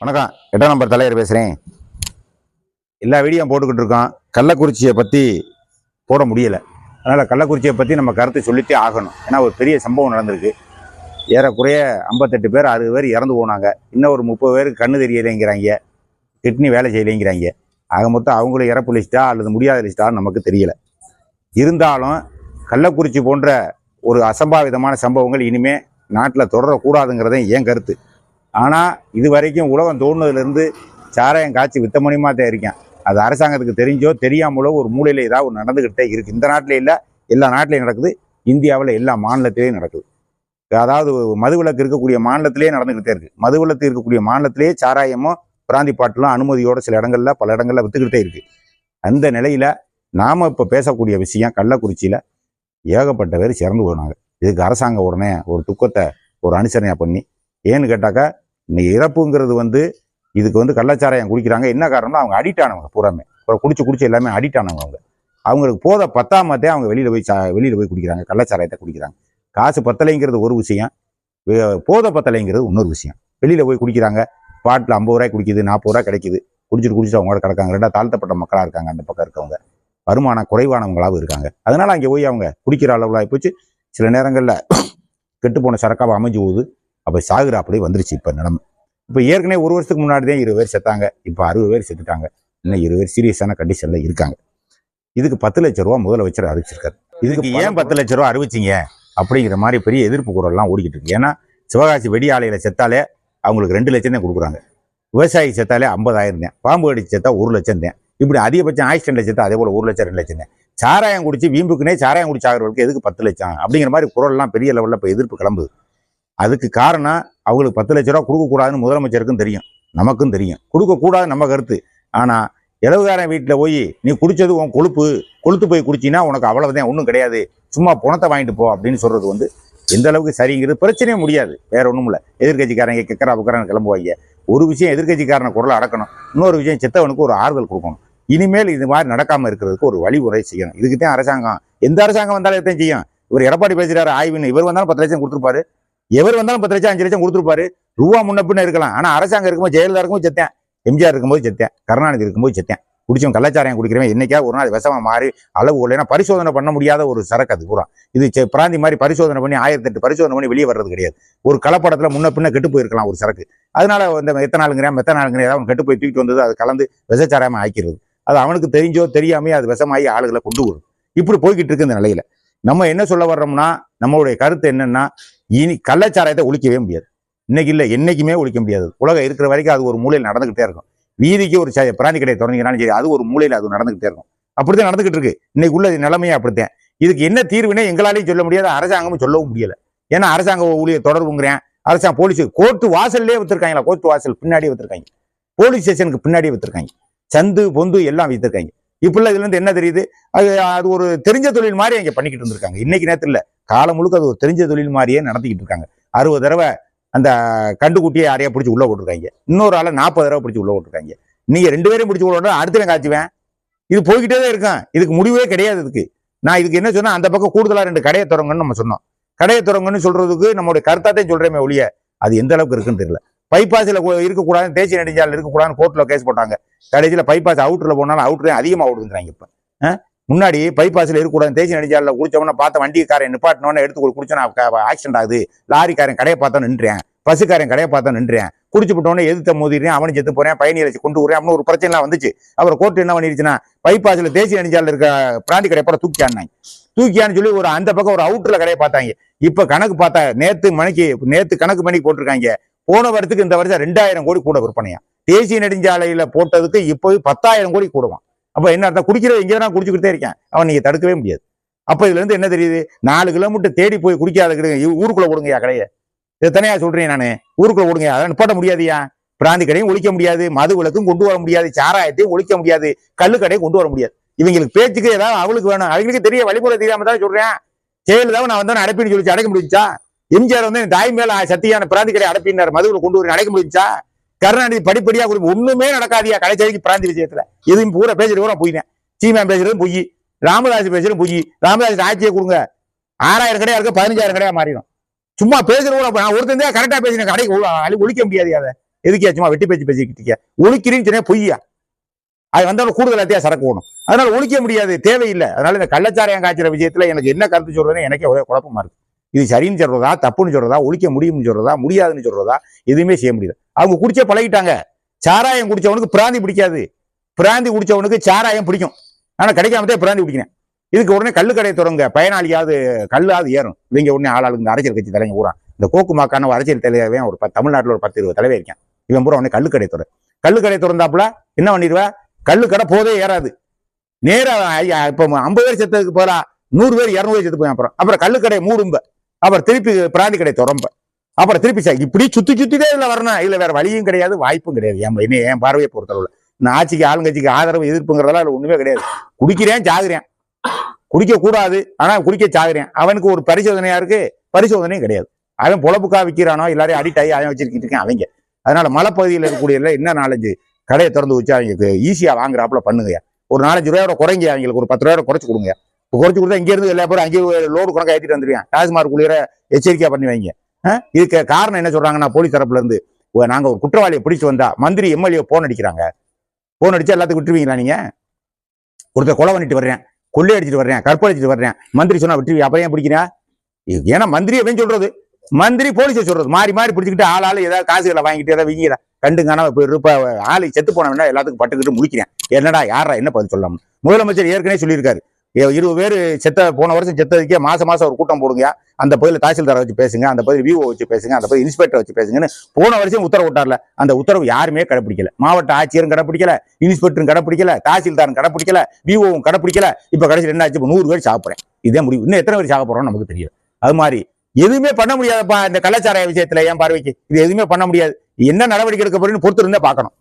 வணக்கம். எட்டாம் நம்பர் தலைவர் பேசுகிறேன் எல்லா வீடியோ போட்டுக்கிட்டு இருக்கோம். கள்ளக்குறிச்சியை பற்றி போட முடியலை. அதனால் கள்ளக்குறிச்சியை பற்றி நம்ம கருத்து சொல்லித்தே ஆகணும். ஏன்னா ஒரு பெரிய சம்பவம் நடந்திருக்கு. ஏறக்குறைய ஐம்பத்தெட்டு பேர் அறுபது பேர் இறந்து போனாங்க. இன்னும் ஒரு முப்பது பேருக்கு கண்ணு தெரியலைங்கிறாங்க. கிட்னி வேலை செய்யலைங்கிறாங்க. ஆக மொத்தம் அவங்களும் இறப்பு லிஸ்ட்டா அல்லது முடியாத லிஸ்ட்டா நமக்கு தெரியல. இருந்தாலும் கள்ளக்குறிச்சி போன்ற ஒரு அசம்பாவிதமான சம்பவங்கள் இனிமேல் நாட்டில் தொடரக்கூடாதுங்கிறதே என் கருத்து. ஆனால் இது வரைக்கும் உலகம் தோணுனதுலேருந்து சாராயம் காய்ச்சி வித்தமணியமாக தான் இருக்கேன் அது அரசாங்கத்துக்கு தெரிஞ்சோ தெரியாமலோ ஒரு மூலையில் ஏதாவது ஒரு நடந்துக்கிட்டே இருக்குது இந்த நாட்டிலே இல்லை எல்லா நாட்டிலையும் நடக்குது. இந்தியாவில் எல்லா மாநிலத்திலையும் நடக்குது. அதாவது மதுவிலக்கு இருக்கக்கூடிய மாநிலத்திலே நடந்துக்கிட்டே இருக்குது மதுவிலக்கு இருக்கக்கூடிய மாநிலத்திலே சாராயமும் பிராந்தி பாட்டிலும் அனுமதியோட சில இடங்கள்ல பல இடங்கள்ல வித்துக்கிட்டே இருக்குது அந்த நிலையில் நாம் இப்போ பேசக்கூடிய விஷயம் கள்ளக்குறிச்சியில் ஏகப்பட்ட பேர் சிறந்து போனாங்க. இதுக்கு அரசாங்கம் உடனே ஒரு துக்கத்தை ஒரு அனுசரணையாக பண்ணி ஏன்னு கேட்டாக்கா இன்னைக்கு இறப்புங்கிறது வந்து இதுக்கு வந்து கள்ளச்சாராயம் குடிக்கிறாங்க. என்ன காரணம்னா அவங்க அடிக்ட் ஆனவங்க பூராமே அப்புறம் குடிச்சு குடிச்சு எல்லாமே அடிக்ட் ஆனவங்க அவங்க. அவங்களுக்கு போத பத்தாமத்தே அவங்க வெளியில் போய் சா வெளியில் போய் குடிக்கிறாங்க. கள்ளச்சாராயத்தை குடிக்கிறாங்க. காசு பத்தலைங்கிறது ஒரு விஷயம். போத பத்தலைங்கிறது இன்னொரு விஷயம். வெளியில் போய் குடிக்கிறாங்க. பாட்டில் ஐம்பது ரூபாய் குடிக்குது நாற்பது ரூபாய் கிடைக்குது. குடிச்சிட்டு குடிச்சிட்டு அவங்களோட கிடக்காங்க. ரெண்டா தாழ்த்தப்பட்ட மக்களாக இருக்காங்க அந்த பக்கம் இருக்கவங்க. வருமானம் குறைவானவங்களாகவும் இருக்காங்க. அதனால் அங்கே போய் அவங்க குடிக்கிற அளவில் ஆகிப்போச்சு சில நேரங்களில் கெட்டு போன சரக்காவை அமைஞ்சு போகுது. அப்போ சாகுற அப்படியே வந்துருச்சு இப்போ நிலைமை. இப்போ ஏற்கனவே ஒரு வருஷத்துக்கு முன்னாடி தான் இருபது பேர் செத்தாங்க. இப்போ அறுபது பேர் செத்துட்டாங்க. இன்னும் இருபது பேர் சீரியஸான கண்டிஷனில் இருக்காங்க. இதுக்கு பத்து லட்ச ரூபா முதலமைச்சர் அறிவிச்சிருக்காரு. இதுக்கு ஏன் பத்து லட்ச ரூபா அறிவிச்சிங்க? அப்படிங்கிற மாதிரி பெரிய எதிர்ப்பு குரல்லாம் ஓடிக்கிட்டு இருக்கு. ஏன்னா சிவகாசி வெடி ஆலையில் செத்தாலே அவங்களுக்கு ரெண்டு லட்சம் தான் கொடுக்குறாங்க. விவசாயி செத்தாலே ஐம்பதாயிரம் தான். பாம்பு கடிச்சு செத்தா ஒரு லட்சம் தான். இப்படி அதிகபட்சம் ஆக்சிடென்ட்ல செத்தா அதே போல ஒரு லட்சம் ரெண்டு லட்சம் தான். சாராயம் குடிச்சு வீம்புக்குனே சாராயம் குடிச்சு ஆகிறவங்களுக்கு எதுக்கு பத்து லட்சம்? அப்படிங்கிற மாதிரி குரல்லாம் பெரிய லெவலில் இப்போ எதிர்ப்பு கிளம்புது. அதுக்கு காரணம் அவங்களுக்கு பத்து லட்ச ரூபா கொடுக்கக்கூடாதுன்னு முதலமைச்சருக்கும் தெரியும். நமக்கும் தெரியும். கொடுக்கக்கூடாது நம்ம கருத்து. ஆனால் இளவுகாரன் வீட்டில் போய் நீ குடித்தது உன் கொழுப்பு. கொளுத்து போய் குடிச்சின்னா உனக்கு அவ்வளவுதான். ஒன்றும் கிடையாது. சும்மா பணத்தை வாங்கிட்டு போ. அப்படின்னு சொல்கிறது வந்து எந்த அளவுக்கு சரிங்கிறது பிரச்சனையே முடியாது. வேற ஒன்றும் இல்லை. எதிர்கட்சிக்காரங்க கெக்கரா புக்கரான்னு கிளம்புவாங்க ஒரு விஷயம் எதிர்கட்சிக்காரனை குரலை அடக்கணும். இன்னொரு விஷயம் செத்தவனுக்கு ஒரு ஆறுதல் கொடுக்கணும். இனிமேல் இது மாதிரி நடக்காமல் இருக்கிறதுக்கு ஒரு வழிமுறை செய்யணும். இதுக்கு தான் அரசாங்கம். எந்த அரசாங்கம் வந்தாலும் எத்தனை செய்யும். இவர் எடப்பாடி பேசுகிறார் ஆய்வுன்னு. இவர் வந்தாலும் பத்து லட்சம் கொடுத்துருப்பாரு. எவர் வந்தாலும் பத்து லட்சம் அஞ்சு லட்சம் கொடுத்துருப்பாரு. ரூபா முன்ன இருக்கலாம். ஆனால் அரசாங்கம் இருக்கும்போது ஜெயலலிதா இருக்கும்போது செத்தேன். எம்ஜிஆர் இருக்கும்போது செத்தேன். கருணாநிதி இருக்கும்போது செத்தேன். குடிச்சவன் கள்ளச்சாராயம் குடிக்கிறவன் என்னைக்கா ஒரு நாள் விஷமா மாறி அளவு ஏன்னா பரிசோதனை பண்ண முடியாத ஒரு சரக்கு அது பூரா. இது செ- பிராந்தி மாதிரி பரிசோதனை பண்ணி ஆயிரத்தி எட்டு பரிசோதனை பண்ணி வெளியே வர்றது கிடையாது. ஒரு கலப்படத்தில் முன்ன பின்ன கெட்டு போயிருக்கலாம் ஒரு சரக்கு. அதனால இந்த எத்தனாலுங்கிறேன் மெத்தனாலுங்கிறேன் ஏதாவது கெட்டு போய் தூக்கிட்டு வந்தது அது கலந்து விஷச்சாராயமா ஆக்கிறது அது அவனுக்கு தெரிஞ்சோ தெரியாமையோ அது விஷமாகி ஆளுகளை கொண்டு வரும். இப்படி போய்கிட்டு இருக்கு இந்த நிலையில. நம்ம என்ன சொல்ல வர்றோம்னா நம்மளுடைய கருத்து என்னன்னா இனி கள்ளச்சாராயத்தை ஒழிக்கவே முடியாது. இன்னைக்கு இல்லை என்றைக்குமே ஒழிக்க முடியாது. உலகம் இருக்கிற வரைக்கும் அது ஒரு மூலையில் நடந்துகிட்டே இருக்கும். வீதிக்கு ஒரு ச- பிராந்தி கடையை திறந்தீங்கன்னாலும் சரி அது ஒரு மூலையில் அது நடந்துகிட்டே இருக்கும். அப்படித்தான் நடந்துகிட்டு இருக்கு. இன்னைக்கு உள்ள நிலைமையே அப்படித்தான். இதுக்கு என்ன தீர்வுனே எங்களாலையும் சொல்ல முடியாது அரசாங்கமும் சொல்லவும் முடியல. ஏன்னா அரசாங்க ஊழியர் தொடர்புங்கிறேன். அரசாங்கம் போலீஸ் கோர்ட்டு வாசல்லே வச்சிருக்காங்களா கோர்ட்டு வாசல் பின்னாடியே வச்சிருக்காங்க போலீஸ் ஸ்டேஷனுக்கு பின்னாடியே வச்சிருக்காங்க சந்து பொந்து எல்லாம் வைத்திருக்காங்க. இப்படிலாம் இதுல இருந்து என்ன தெரியுது? அது அது ஒரு தெரிஞ்ச தொழில் மாதிரி இங்க பண்ணிக்கிட்டு இருந்திருக்காங்க. இன்னைக்கு நேரத்தில் காலம் முழுக்க அது ஒரு தெரிஞ்ச தொழில் மாதிரியே நடத்திக்கிட்டு இருக்காங்க. அறுபது தடவை அந்த கண்டுக்குட்டியை யாரையா பிடிச்சி உள்ள போட்டிருக்காங்க. இன்னொரு ஆளை நாற்பது தடவை பிடிச்சி உள்ள போட்டிருக்காங்க. நீங்கள் ரெண்டு பேரையும் பிடிச்சி உள்ள அடுத்த காய்ச்சுவேன். இது போய்கிட்டே தான் இருக்கும். இதுக்கு முடிவே கிடையாது இதுக்கு. நான் இதுக்கு என்ன சொன்னால் அந்த பக்கம் கூடுதலாக ரெண்டு கடையை தொடங்கன்னு நம்ம சொன்னோம். கடையை தொடங்கன்னு சொல்றதுக்கு நம்மளுடைய கருத்தாத்தையும் சொல்றேமே ஒழிய அது எந்த அளவுக்கு இருக்குன்னு தெரியல. பைபாஸில் இருக்கக்கூடாது தேசிய நெடுஞ்சாலை இருக்கக்கூடாதுன்னு கோர்ட்டில் கேஸ் போட்டாங்க. கடைசியில் பைபாஸ் அவுட்டரில் போனாலும் அவுட்டரே அதிகமாக ஓடுங்கிறாங்க இப்போ. முன்னாடி பைபாஸில் இருக்கக்கூடாது. தேசிய நெடுஞ்சாலையில் குடிச்சவன பார்த்த வண்டிக்காரன் நிப்பாட்டினோன்னு எடுத்து குடிச்சோன்னா ஆக்சிடென்ட் ஆகுது. லாரிக்காரன் கடையை பார்த்தா நின்றேன் பஸ்ஸுக்காரன் கடையை பார்த்தா நின்றேன் குடிச்சு விட்டோன்னே எதிர்த்த மோதிடுறேன் அவனை செத்து போறேன். பயணியை வச்சு கொண்டு வரேன் அப்படின்னு ஒரு பிரச்சனை வந்துச்சு. அப்புறம் கோர்ட் என்ன பண்ணிருச்சுன்னா பைபாஸில் தேசிய நெடுஞ்சாலைல இருக்க பிராண்டி கடையை போட தூக்கியான்னாங்க தூக்கியான்னு சொல்லி ஒரு அந்த பக்கம் ஒரு அவுட்டரில் கடையை பார்த்தாங்க. இப்ப கணக்கு பார்த்தா நேத்து மணிக்கு நேத்து கணக்கு பண்ணி போட்டிருக்காங்க. போன வருஷத்துக்கு இந்த வருஷம் ரெண்டாயிரம் கோடி கூட விற்பனையா? தேசிய நெடுஞ்சாலையில போட்டதுக்கு இப்போ பத்தாயிரம் கோடி கூடுவான் அப்ப என்ன அர்த்தம்? குடிக்கிற எங்க நான் குடிச்சுக்கிட்டே இருக்கேன். அவன் நீங்கள் தடுக்கவே முடியாது. அப்போ இதுல இருந்து என்ன தெரியுது? நாலு கிலோமீட்டர் தேடி போய் குடிக்காத கிடையாது. ஊருக்குள்ளே ஊருக்குள்ள கடையை. இதை தனியாக சொல்றேன் நானு. ஊருக்குள்ள விடுங்க அதை நிப்பாட்ட முடியாதுயா? பிராந்தி கடையும் ஒழிக்க முடியாது மது விளக்கும் கொண்டு வர முடியாது சாராயத்தையும் ஒழிக்க முடியாது கல்லு கடையும் கொண்டு வர முடியாது. இவங்களுக்கு பேச்சுக்கு ஏதாவது அவளுக்கு வேணும். அவங்களுக்கு தெரிய வழிமுறை தெரியாம தான் சொல்றேன். தான் நான் வந்து அடைப்பின்னு சொல்லி அடைக்க முடிஞ்சா எம்ஜிஆர் வந்து தாய் மேல சத்தியான பிராந்தி கடை அடைப்பினார் மதுவில் கொண்டு வர அடைக்க முடிஞ்சா கருணாநிதி படிப்படியா கொடுத்து ஒண்ணுமே நடக்காதியா கடைசி பிராந்தி விஷயத்துல. எதுவும் பூரா பேசுறது கூட பொய்னேன் சீமான் பேசுறது பொய். ராமதாஸ் பேசுறது பொய். ராமதாஸ் ஆட்சியை கொடுங்க. ஆறாயிரம் கடையா இருக்கு பதினஞ்சாயிரம் கடையா மாறிடும். சும்மா பேசுறது கூட நான் ஒருத்தன் தான் கரெக்டா பேசினேன். கடைக்கு அழி- ஒழிக்க முடியாது அதை. எதுக்கே சும்மா வெட்டி பேச்சு பேசிக்கிட்டு இருக்கியா? ஒழிக்கிறீன்னு சொன்னா பொய்யா. அது வந்தாலும் கூடுதல் அத்தியா சரக்கு ஓணும் அதனால ஒழிக்க முடியாது தேவையில்லை. அதனால இந்த கள்ளச்சாரையம் காய்ச்சல விஷயத்துல எனக்கு என்ன கருத்து சொல்றதுன்னு எனக்கே ஒரே குழப்பமா இருக்கு. இது சரின்னு சொல்றதா தப்புன்னு சொல்றதா ஒழிக்க முடியும்னு சொல்றதா முடியாதுன்னு சொல்றதா எதுவுமே செய்ய முடியல. அவங்க குடிச்சே பழகிட்டாங்க. சாராயம் குடிச்சவனுக்கு பிராந்தி பிடிக்காது. பிராந்தி குடிச்சவனுக்கு சாராயம் பிடிக்கும். ஆனா கிடைக்காமதே பிராந்தி பிடிக்கிறேன் இதுக்கு உடனே கல்லு கடையை தொடங்க பயனாளியாவது கல்லாவது ஏறும். இவங்க உடனே ஆளாளுக்கு இந்த அரசியல் கட்சி தலைங்க பூரா இந்த கோக்கு மாக்கான ஒரு அரசியல் தலைவன் ஒரு தமிழ்நாட்டில் ஒரு பத்து இருபது தலைவர் இருக்கேன். இவன் பூரா உடனே கல்லு கடை துறை கல்லு கடை திறந்தாப்புல என்ன பண்ணிடுவா? கல்லு கடை போதே ஏறாது. நேரா ஐயா, ஐம்பது பேர் செத்ததுக்கு போறா நூறு பேர் இரநூறு பேர் செத்து போய் அப்புறம். அப்புறம் கல்லு கடை மூடும்ப. அப்புறம் திருப்பி பிராந்தி கடை திறம்ப. அப்புறம் திருப்பி சார் இப்படி சுத்தி சுத்திட்டே இதுல வரணும். இதுல வேற வழியும் கிடையாது வாய்ப்பும் கிடையாது. என் என்ன என் பார்வையை பொறுத்தளவுல. இந்த ஆட்சிக்கு ஆளுங்கட்சிக்கு ஆதரவு எதிர்ப்புங்கிறதெல்லாம் அதுல ஒண்ணுமே கிடையாது. குடிக்கிறேன் சாகுறேன். குடிக்க கூடாது ஆனா குடிக்க சாகுறேன். அவனுக்கு ஒரு பரிசோதனையா இருக்கு. பரிசோதனையும் கிடையாது. அவன் பொழப்புக்கா விற்கிறானோ எல்லாரையும் அடிக்ட் ஆகி அவன் வச்சிருக்கிட்டு இருக்கேன் அவங்க. அதனால மலைப்பகுதியில் இருக்கக்கூடிய என்ன நாலஞ்சு கடையை திறந்து வச்சு அவங்களுக்கு ஈஸியா வாங்குறாப்புல பண்ணுங்க. ஒரு நாலஞ்சு ரூபாயோட குறைங்க அவங்களுக்கு ஒரு பத்து ரூபாயோட குறைச்சு கொடுங்க. குறைச்சு கொடுத்தா இங்க இருந்து எல்லா பேரும் அங்கேயே லோடு குறைக்க ஏற்றிட்டு வந்துருவேன் டாஸ்மார்க் குளிர எச்சரிக்கையா பண்ணி வைங்க. இதுக்கு காரணம் என்ன சொல்றாங்கன்னா போலீஸ் தரப்புல இருந்து "ஓ, நாங்க ஒரு குற்றவாளியை பிடிச்சு வந்தா மந்திரி எம்எல்ஏ போன் அடிக்கிறாங்க. போன் அடிச்சு எல்லாத்துக்கும் விட்டுருவீங்களா நீங்க? ஒருத்தர் கொலை பண்ணிட்டு வர்றேன் கொள்ளை அடிச்சிட்டு வர்றேன் கற்பழிச்சிட்டு வர்றேன். மந்திரி சொன்னா விட்டுருவீங்க அப்புறம் ஏன் பிடிக்கிறேன் ஏன்னா மந்திரி அப்படின்னு சொல்றது. மந்திரி போலீஸை சொல்றது. மாறி மாறி பிடிச்சிக்கிட்டு ஆள் ஆள் ஏதாவது காசுகளை வாங்கிட்டு ஏதாவது விங்கிற கண்டு காணாம இப்போ இருப்ப ஆளை செத்து போனவனா எல்லாத்துக்கும் பட்டுக்கிட்டு முடிக்கிறேன் என்னடா யாரா என்ன பதில் சொல்லாம முதலமைச்சர் ஏற்கனவே சொல்லியிருக்காரு. இருபது பேர் செத்த போன வருஷம் செத்ததுக்கே மாதம் மாசம் ஒரு கூட்டம் போடுங்க அந்த பகுதியில் தாசில்தாரை வச்சு பேசுங்க அந்த பகுதியில் விஓ வச்சு பேசுங்க அந்த பகுதியில் இன்ஸ்பெக்டர் வச்சு பேசுங்கன்னு போன வருஷம் உத்தரவு விட்டார்ல அந்த உத்தரவு யாருமே கடைப்பிடிக்கல. மாவட்ட ஆட்சியரும் கடைப்பிடிக்கல இன்ஸ்பெக்டரும் கடைப்பிடிக்கல தாசில்தாரும் கடைப்பிடிக்கல விஓவும் கடைப்பிடிக்கல. இப்போ கடைசியில் என்ன ஆச்சு? இப்போ நூறு பேர் சாப்பிட்றேன் இதே முடிவு. இன்னும் எத்தனை பேர் சாக போறோம்னு நமக்கு தெரியும் அது மாதிரி எதுவுமே பண்ண முடியாதப்பா இந்த கலாச்சார விஷயத்துல என் பார்வைக்கு. இது எதுவுமே பண்ண முடியாது. என்ன நடவடிக்கை எடுக்க போறேன்னு பொறுத்து இருந்தா பார்க்கணும்.